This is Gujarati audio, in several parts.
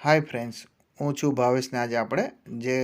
હાય ફ્રેન્ડ્સ હું છું ભાવેશને આજે આપણે જે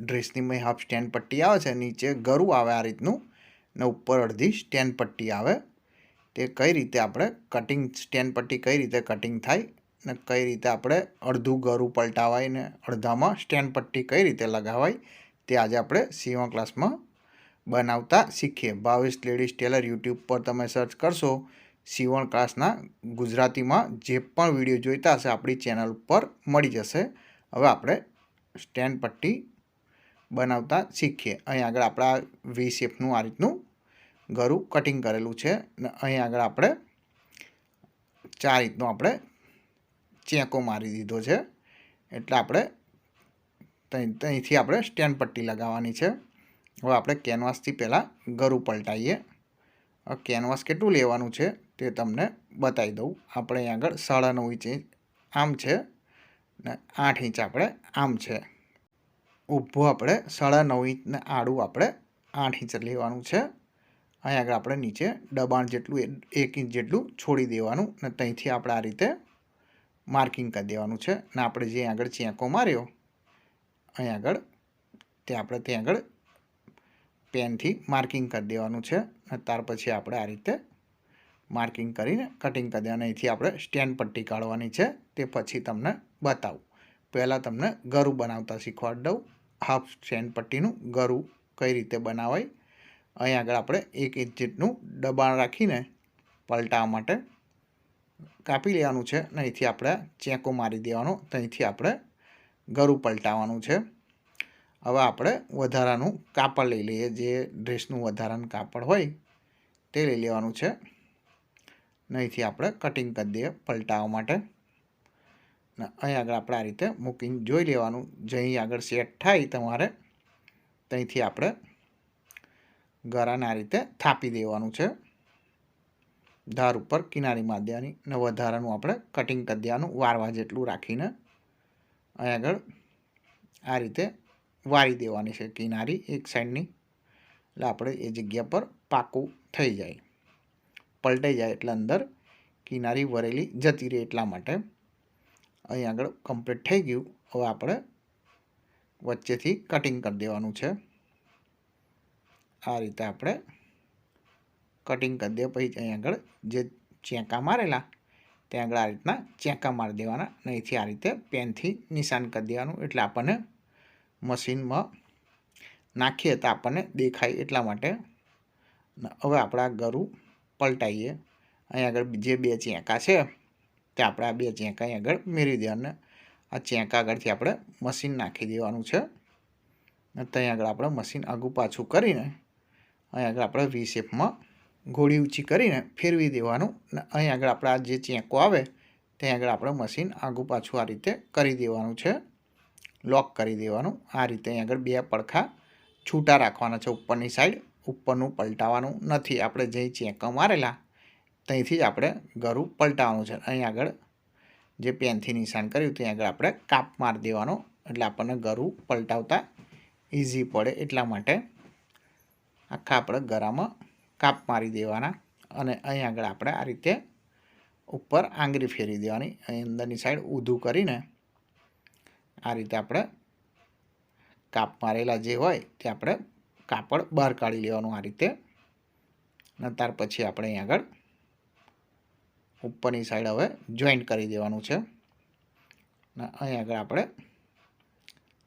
ડ્રેસની મેં હાફ સ્ટેન્ડ પટ્ટી આવે છે, નીચે ગરું આવે આ રીતનું ને ઉપર અડધી સ્ટેન્ડ પટ્ટી આવે. તે કઈ રીતે આપણે કટિંગ સ્ટેન્ડ પટ્ટી કઈ રીતે કટિંગ થાય ને કઈ રીતે આપણે અડધું ગરું પલટાવાય ને અડધામાં સ્ટેન્ડ પટ્ટી કઈ રીતે લગાવાય તે આજે આપણે સીવા ક્લાસમાં બનાવતા શીખીએ. ભાવેશ લેડીઝ ટેલર યુટ્યુબ પર તમે સર્ચ કરશો સીવણ ક્લાસના ગુજરાતીમાં જે પણ વીડિયો જોઈતા હશે આપણી ચેનલ પર મળી જશે. હવે આપણે સ્ટેન્ડ પટ્ટી બનાવતા શીખીએ. અહીં આગળ આપણા વી શેપનું આ રીતનું ગરું કટિંગ કરેલું છે ને અહીં આગળ આપણે ચાર રીતનો આપણે ચેકો મારી દીધો છે. એટલે આપણે ત્યાંથી આપણે સ્ટેન્ડ પટ્ટી લગાવવાની છે. હવે આપણે કેનવાસથી પહેલાં ગરું પલટાઈએ. કેનવાસ કેટલું લેવાનું છે? તે તમને બતાવી દઉં. આપણે અહીં આગળ સાડા નવ ઇંચ આમ છે ને આઠ ઇંચ આપણે આમ છે. ઊભું આપણે સાડા નવ ઇંચને આડું આપણે આઠ ઇંચ લેવાનું છે. અહીં આગળ આપણે નીચે દબાણ જેટલું એક ઇંચ જેટલું છોડી દેવાનું ને ત્યાંથી આપણે આ રીતે માર્કિંગ કરી દેવાનું છે. ને આપણે જે આગળ ચેંકો માર્યો, અહીં આગળ તે આપણે ત્યાં આગળ પેનથી માર્કિંગ કરી દેવાનું છે અને ત્યાર પછી આપણે આ રીતે માર્કિંગ કરીને કટિંગ કરી દેવાનું અહીંથી આપણે સ્ટેન્ડ પટ્ટી કાઢવાની છે તે પછી તમને બતાવું. પહેલાં તમને ગરું બનાવતા શીખવાડી દઉં. હાફ સ્ટેન્ડ પટ્ટીનું ગરું કઈ રીતે બનાવાય. અહીં આગળ આપણે એક ઇંચ જેટલું દબાણ રાખીને પલટાવવા માટે કાપી લેવાનું છે અને અહીંથી આપણે ચેકો મારી દેવાનો. ત્યાંથી આપણે ગરું પલટાવવાનું છે. હવે આપણે વધારાનું કાપડ લઈ લઈએ. જે ડ્રેસનું વધારાનું કાપડ હોય તે લઈ લેવાનું છે. અહીંથી આપણે કટિંગ કરી દઈએ પલટાવવા માટે. ને અહીં આગળ આપણે આ રીતે મૂકીને જોઈ લેવાનું. જઅહીં આગળ સેટ થાય તમારે ત્યાંથી આપણે ગરાને આ રીતે થાપી દેવાનું છે. ધાર ઉપર કિનારી મારી દેવાની ને વધારાનું આપણે કટિંગ કરી દેવાનું, વારવા જેટલું રાખીને. અહીં આગળ આ રીતે વાળી દેવાની છે કિનારી એક સાઈડની એટલે આપણે એ જગ્યા પર પાકું થઈ જાય. પલટાઈ જાય એટલે અંદર કિનારી વરેલી જતી રહે એટલા માટે. અહીં આગળ કમ્પ્લીટ થઈ ગયું. હવે આપણે વચ્ચેથી કટિંગ કરી દેવાનું છે. આ રીતે આપણે કટિંગ કરી દે પછી અહીં આગળ જે ચેંકા મારેલા, ત્યાં આગળ આ રીતના ચેંકા મારી દેવાના. અહીંથી આ રીતે પેનથી નિશાન કરી દેવાનું. એટલે આપણને મશીનમાં નાખીએ તો આપણને દેખાય એટલા માટે. હવે આપણા ગરું પલટાઈએ. અહીં આગળ જે બે ચેંકા છે, તે આપણે આ બે ચેંકા અહીં આગળ મેળવી દેવાના આ ચેંકા આગળથી આપણે મશીન નાખી દેવાનું છે. ત્યાં આગળ આપણે મશીન આગું પાછું કરીને અહીં આગળ આપણે વી શેપમાં ઘોડી ઊંચી કરીને ફેરવી દેવાનું. અને અહીં આગળ આપણે આ જે ચેંકો આવે, ત્યાં આગળ આપણે મશીન આગું પાછું આ રીતે કરી દેવાનું છે. લોક કરી દેવાનું. આ રીતે અહીં આગળ બે પડખા છૂટા રાખવાના છે ઉપરની સાઈડ ઉપરનું પલટાવવાનું નથી. આપણે જે ચેંકા મારેલા, ત્યાંથી જ આપણે ગરું પલટાવવાનું છે. અહીં આગળ જે પેનથી નિશાન કર્યું, ત્યાં આગળ આપણે કાપ મારી દેવાનો. એટલે આપણને ગરું પલટાવતા ઇઝી પડે. એટલા માટે આખા આપણે ગરામાં કાપ મારી દેવાના અને અહીં આગળ આપણે આ રીતે ઉપર આંગળી ફેરવી દેવાની. અહીં અંદરની સાઈડ ઊધું કરીને આ રીતે આપણે કાપ મારેલા જે હોય તે આપણે કાપડ બહાર કાઢી લેવાનું આ રીતે. અને ત્યાર પછી આપણે અહીં આગળ ઉપરની સાઈડ હવે જોઈન્ટ કરી દેવાનું છે. અને અહીં આગળ આપણે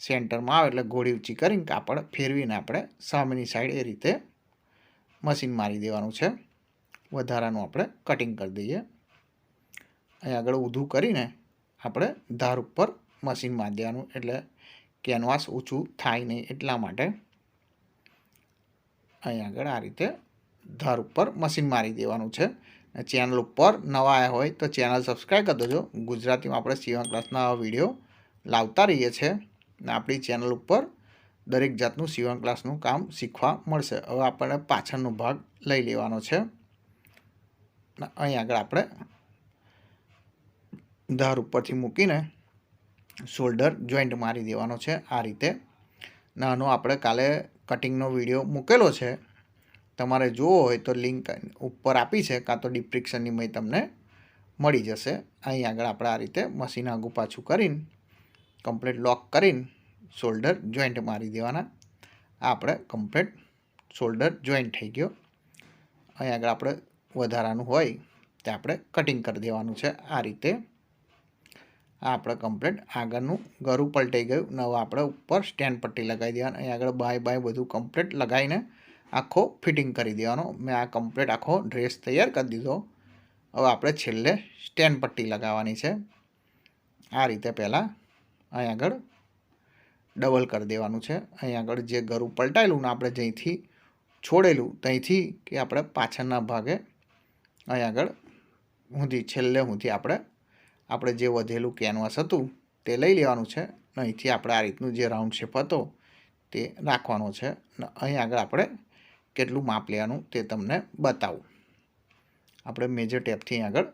સેન્ટરમાં આવે એટલે ઘોડી ઊંચી કરીને કાપડ ફેરવીને આપણે સામેની સાઈડ એ રીતે મશીન મારી દેવાનું છે. વધારાનું આપણે કટિંગ કરી દઈએ. અહીં આગળ ઊધું કરીને આપણે ધાર ઉપર મશીન મારી દેવાનું એટલે કેનવાસ ઊંચું થાય નહીં એટલા માટે અહીં આગળ આ રીતે ધાર ઉપર મશીન મારી દેવાનું છે. ચેનલ ઉપર નવા આવ્યા હોય તો ચેનલ સબસ્ક્રાઈબ કરી દેજો. ગુજરાતીમાં આપણે સીવણ ક્લાસના વીડિયો લાવતા રહીએ છીએ. ને આપણી ચેનલ ઉપર દરેક જાતનું સીવણ ક્લાસનું કામ શીખવા મળશે. હવે આપણે પાછળનો ભાગ લઈ લેવાનો છે. અહીં આગળ આપણે ધાર ઉપરથી મૂકીને શોલ્ડર જોઈન્ટ મારી દેવાનો છે. આ રીતે. નાનો આપણે કાલે કટિંગનો વીડિયો મૂકેલો છે. તમારે જોવો હોય તો લિંક ઉપર આપી છે, કાં તો ડિસ્ક્રિપ્શનની મેં તમને મળી જશે. અહીં આગળ આપણે આ રીતે મશીન આગું પાછું કરીને કમ્પ્લીટ લોક કરીને શોલ્ડર જોઈન્ટ મારી દેવાના. આ આપણે કમ્પ્લીટ શોલ્ડર જોઈન્ટ થઈ ગયો. અહીં આગળ આપણે વધારાનું હોય તે આપણે કટિંગ કરી દેવાનું છે. આ રીતે આ આપણે કમ્પ્લીટ આગળનું ગરું પલટાઈ ગયું. નવા આપણે ઉપર સ્ટેન્ડ પટ્ટી લગાવી દેવાની. અહીં આગળ બાય બાય બધું કમ્પ્લીટ લગાવીને આખો ફિટિંગ કરી દેવાનો. મેં આ કમ્પ્લીટ આખો ડ્રેસ તૈયાર કરી દીધો. હવે આપણે છેલ્લે સ્ટેન્ડ પટ્ટી લગાવવાની છે. આ રીતે પહેલાં અહીં આગળ ડબલ કરી દેવાનું છે. અહીં આગળ જે ગરું પલટાયેલું ને આપણે જ્યાંથી છોડેલું ત્યાંથી કે આપણે પાછળના ભાગે અહીં આગળ સુધી, છેલ્લે સુધી આપણે આપણે જે વધેલું કેનવાસ હતું તે લઈ લેવાનું છે અહીંથી આપણે આ રીતનું જે રાઉન્ડ શેપ હતો તે રાખવાનો છે અને અહીં આગળ આપણે કેટલું માપ લેવાનું તે તમને બતાવું. આપણે મેજર ટેપથી આગળ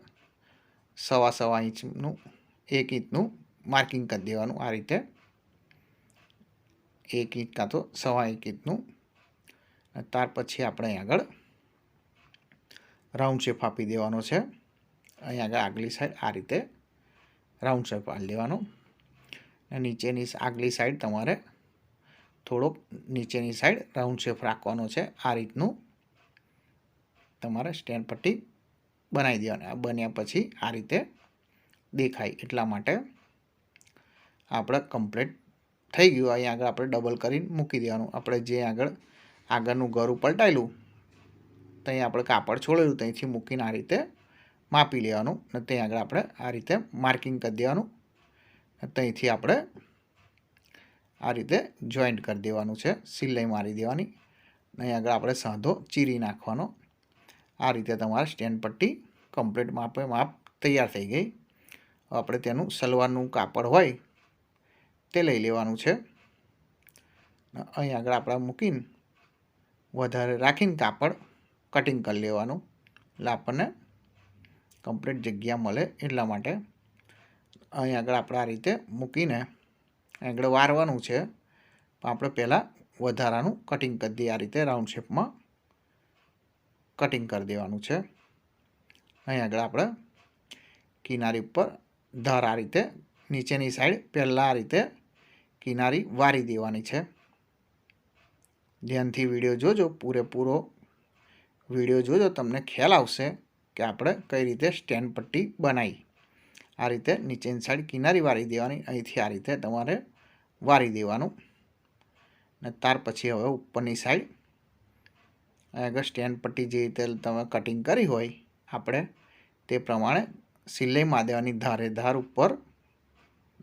સવા સવા ઇંચનું એક ઇંચનું માર્કિંગ કરી દેવાનું આ રીતે. એક ઇંચ કાં તો સવા એક ઇંચનું. ત્યાર પછી આપણે અહીં આગળ રાઉન્ડ શેપ આપી દેવાનો છે. અહીં આગળ આગલી સાઈડ આ રીતે રાઉન્ડ શેપ આલી દેવાનો અને નીચેની આગલી સાઈડ તમારે થોડોક નીચેની સાઈડ રાઉન્ડ શેપ રાખવાનો છે. આ રીતનું તમારે સ્ટેન્ડ પટ્ટી બનાવી દેવાની. આ બન્યા પછી આ રીતે દેખાય. એટલા માટે આપણે કમ્પ્લીટ થઈ ગયું. અહીં આગળ આપણે ડબલ કરીને મૂકી દેવાનું. આપણે જે આગળ, આગળનું ઘર ઉપલટાયેલું ત્યાં આપણે કાપડ છોડેલું, ત્યાંથી મૂકીને આ રીતે માપી લેવાનું ને ત્યાં આગળ આપણે આ રીતે માર્કિંગ કરી દેવાનું. ત્યાંથી આપણે આ રીતે જોઈન્ટ કરી દેવાનું છે. સિલાઈ મારી દેવાની. અહીં આગળ આપણે સાંધો ચીરી નાખવાનો. આ રીતે તમારે સ્ટેન્ડ પટ્ટી કમ્પ્લીટ માપે માપ તૈયાર થઈ ગઈ. આપણે તેનું સલવારનું કાપડ હોય તે લઈ લેવાનું છે. અહીં આગળ આપણે મૂકીને વધારે રાખીને કાપડ કટિંગ કરી લેવાનું. એટલે આપણને કમ્પ્લીટ જગ્યા મળે એટલા માટે અહીં આગળ આપણે આ રીતે મૂકીને આગળ વારવાનું છે. પણ આપણે પહેલાં વધારાનું કટિંગ કરી દઈએ. આ રીતે રાઉન્ડ શેપમાં કટિંગ કરી દેવાનું છે. અહીં આગળ આપણે કિનારી ઉપર ધાર આ રીતે નીચેની સાઈડ પહેલાં આ રીતે કિનારી વારી દેવાની છે. ધ્યાનથી વીડિયો જોજો, પૂરેપૂરો વીડિયો જોજો, તમને ખ્યાલ આવશે. કે આપણે કઈ રીતે સ્ટેન્ડ પટ્ટી બનાવી. આ રીતે નીચેની સાઈડ કિનારી વારી દેવાની, અહીંથી આ રીતે તમારે વારી દેવાનું. ને ત્યાર પછી હવે ઉપરની સાઈડ આગળ સ્ટેન્ડ પટ્ટી જે રીતે તમે કટિંગ કરી હોય, આપણે તે પ્રમાણે સિલાઈ માદેવાની ધારે ધાર ઉપર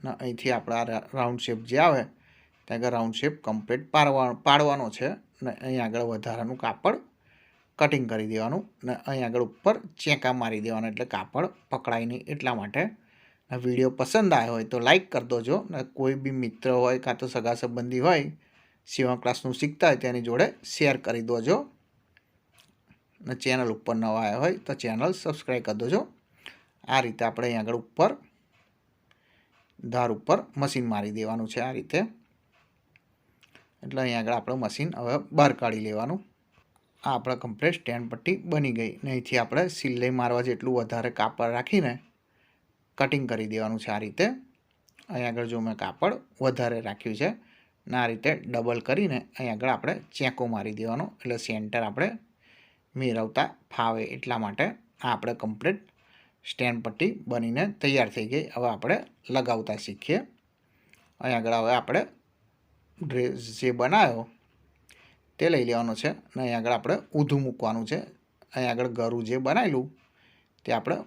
ને અહીંથી આપણા રાઉન્ડ શેપ જે આવે, ત્યાં આગળ રાઉન્ડ શેપ કમ્પ્લીટ પાડવા, પાડવાનો છે. ને અહીં આગળ વધારાનું કાપડ કટિંગ કરી દેવાનું ને અહીં આગળ ઉપર ચેંકા મારી દેવાનું, એટલે કાપડ પકડાય નહીં. એટલા માટે વીડિયો પસંદ આવ્યો હોય તો લાઈક કરી દોજો. ને કોઈ બી મિત્ર હોય કાં તો સગા સંબંધી હોય સીવણ ક્લાસનું શીખતા હોય તેની જોડે શેર કરી દોજો. ને ચેનલ ઉપર નવા આવ્યા હોય તો ચેનલ સબસ્ક્રાઈબ કરી દોજો. આ રીતે આપણે અહીં આગળ ઉપર ધાર ઉપર મશીન મારી દેવાનું છે આ રીતે. એટલે અહીં આગળ આપણે મશીન હવે બહાર કાઢી લેવાનું. આ આપણા કમ્પ્લીટ સ્ટેન્ડ પટ્ટી બની ગઈ. નહીંથી આપણે સિલાઈ મારવા જેટલું વધારે કાપડ રાખીને કટિંગ કરી દેવાનું છે આ રીતે. અહીં આગળ જો મેં કાપડ વધારે રાખ્યું છે, ને આ રીતે ડબલ કરીને અહીં આગળ આપણે ચેકો મારી દેવાનો. એટલે સેન્ટર આપણે મેળવતા ફાવે એટલા માટે આ આપણે કમ્પ્લીટ સ્ટેન્ડ પટ્ટી બનીને તૈયાર થઈ ગઈ. હવે આપણે લગાવતા શીખીએ. અહીં આગળ હવે આપણે ડ્રેસ જે બનાવ્યો તે લઈ લેવાનો છે અને અહીં આગળ આપણે ઊંધું મૂકવાનું છે. અહીં આગળ ગરું જે બનાવેલું, તે આપણે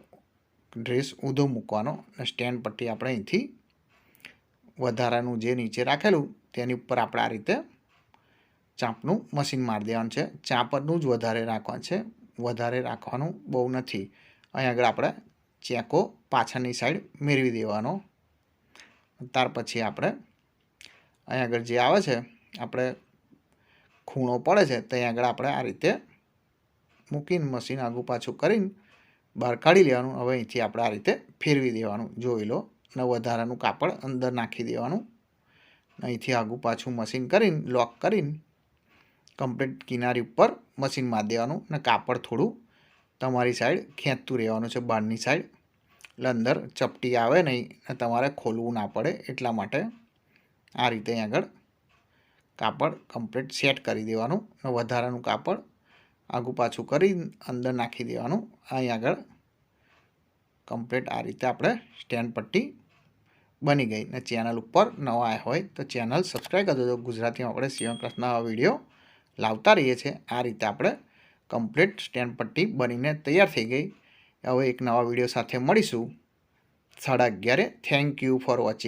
ડ્રેસ ઊંધો મૂકવાનો અને સ્ટેન્ડ પટ્ટી આપણે અહીંથી વધારાનું જે નીચે રાખેલું, તેની ઉપર આપણે આ રીતે ચાંપનું મશીન મારી દેવાનું છે. ચાંપનું જ વધારે રાખવાનું છે. વધારે રાખવાનું બહુ નથી. અહીં આગળ આપણે ચેકો પાછળની સાઈડ મેળવી દેવાનો. ત્યાર પછી આપણે અહીં આગળ જે આવે છે, આપણે ખૂણો પડે છે ત્યાં આગળ આપણે આ રીતે મૂકીને મશીન આગું પાછું કરીને બહાર કાઢી લેવાનું. હવે અહીંથી આપણે આ રીતે ફેરવી દેવાનું. જોઈ લો અને વધારાનું કાપડ અંદર નાખી દેવાનું. અહીંથી આગું પાછું મશીન કરીને, લોક કરીને કમ્પ્લીટ કિનારી ઉપર મશીન મારી દેવાનું અને કાપડ થોડું તમારી સાઈડ ખેંચતું રહેવાનું છે, બહારની સાઈડ એટલે અંદર ચપટી આવે નહીં ને તમારે ખોલવું ના પડે એટલા માટે આ રીતે આગળ કાપડ કમ્પ્લીટ સેટ કરી દેવાનું. અને વધારાનું કાપડ આગું પાછું કરી અંદર નાખી દેવાનું. અહીં આગળ કમ્પ્લીટ આ રીતે આપણે સ્ટેન્ડ પટ્ટી બની ગઈ. ને ચેનલ ઉપર નવા આવ્યા હોય તો ચેનલ સબસ્ક્રાઈબ કરી ગુજરાતીમાં આપણે ક્લાસના વીડિયો લાવતા રહીએ છીએ. આ રીતે આપણે કમ્પ્લીટ સ્ટેન્ડ પટ્ટી બનીને તૈયાર થઈ ગઈ. હવે એક નવા વીડિયો સાથે મળીશું. સાડા અગિયારે. Thank you for watching